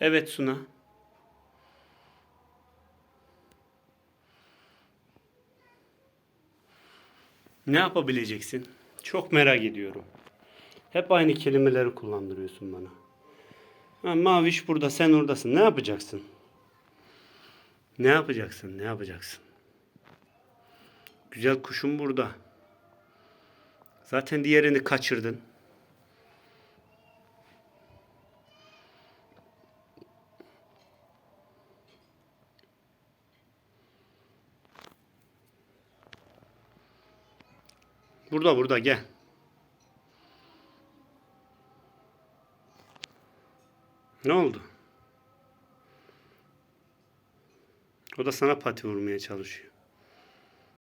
Evet Suna. Ne yapabileceksin? Çok merak ediyorum. Hep aynı kelimeleri kullandırıyorsun bana. Ha, Maviş burada, sen oradasın. Ne yapacaksın? Ne yapacaksın? Ne yapacaksın? Güzel kuşum burada. Zaten diğerini kaçırdın. Burada burada gel. Ne oldu? O da sana pati vurmaya çalışıyor.